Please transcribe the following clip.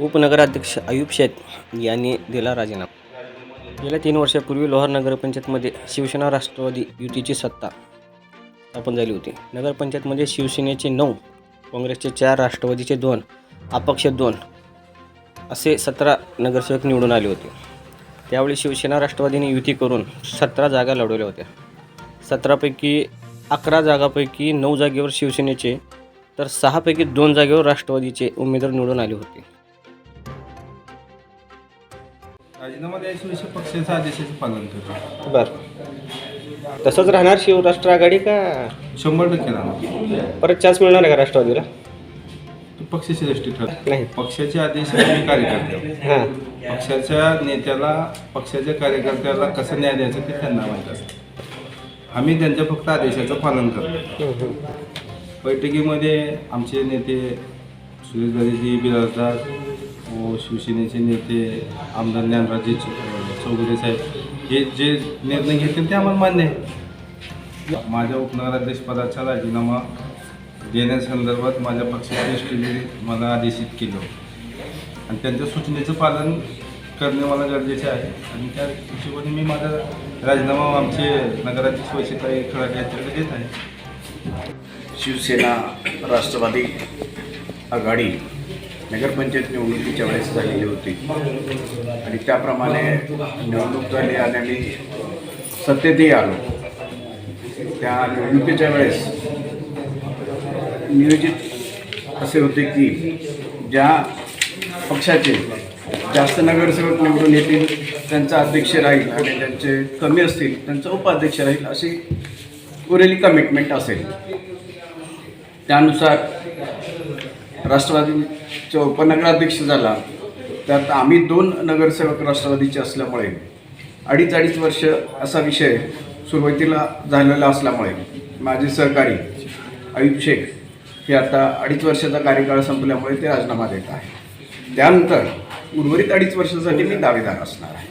उपनगराध्यक्ष आयुब शेख यांनी दिला राजीनामा. गेल्या तीन वर्षापूर्वी लोहार नगरपंचायतमध्ये शिवसेना राष्ट्रवादी युतीची सत्ता स्थापन झाली होती. नगरपंचायतमध्ये शिवसेनेचे नऊ काँग्रेसचे चार राष्ट्रवादीचे दोन अपक्ष दोन असे सतरा नगरसेवक निवडून आले होते. त्यावेळी शिवसेना राष्ट्रवादीने युती करून सतरा जागा लढवल्या होत्या. सतरापैकी अकरा जागापैकी नऊ जागेवर शिवसेनेचे तर सहापैकी दोन जागेवर राष्ट्रवादीचे उमेदवार निवडून आले होते. राजीनामा द्यायच्या पक्षाच्या आदेशाचं पालन करतो. बरं. तसंच राहणार शिवराष्ट्र आघाडी का? शंभर टक्के राहणार. परत चान्स मिळणार आहे का राष्ट्रवादीला? तो पक्षाची दृष्टी ठरतो नाही. पक्षाचे आदेश आम्ही कार्यकर्ते हां. पक्षाच्या नेत्याला पक्षाच्या कार्यकर्त्याला कसं न्याय द्यायचं ते त्यांना माहीत असतं. आम्ही त्यांच्या फक्त आदेशाचं पालन करतो. बैठकीमध्ये आमचे नेते सुरेश दादाजी बिराजदार व शिवसेनेचे नेते आमदार ज्ञानराजे चौधरी साहेब हे जे निर्णय घेतील ते आम्हाला मान्य आहे. माझ्या उपनगराध्यक्षपदाचा राजीनामा देण्यासंदर्भात माझ्या पक्षाच्या दृष्टीने मला आदेशित केलं. आणि त्यांच्या सूचनेचं पालन करणे मला गरजेचे आहे. आणि त्या हिशोबाने मी माझा राजीनामा आमचे नगराध्यक्ष वैशिताई खराटे यांच्याकडे घेत आहे. शिवसेना राष्ट्रवादी आघाडी नगरपंचायत निवडणुकीच्या वेळेस झालेली होती. आणि त्याप्रमाणे निवडणूक झाली आणि आम्ही सत्तेतही आलो. त्या निवडणुकीच्या वेळेस नियोजित असे होते की ज्या पक्षाचे जास्त नगरसेवक निवडून येतील त्यांचा अध्यक्ष राहील आणि ज्यांचे कमी असतील त्यांचा उपाध्यक्ष राहील अशी उरलेली कमिटमेंट असेल. त्यानुसार राष्ट्रवादीच्या उपनगराध्यक्ष झाला. त्यात आम्ही दोन नगरसेवक राष्ट्रवादीचे असल्यामुळे अडीच अडीच वर्ष असा विषय सुरुवातीला झालेला असल्यामुळे माझे सहकारी अयुब शेख हे आता अडीच वर्षाचा कार्यकाळ संपल्यामुळे ते राजीनामा देत आहे त्यानंतर उर्वरित अडीच वर्षासाठी मी दावेदार असणार आहे.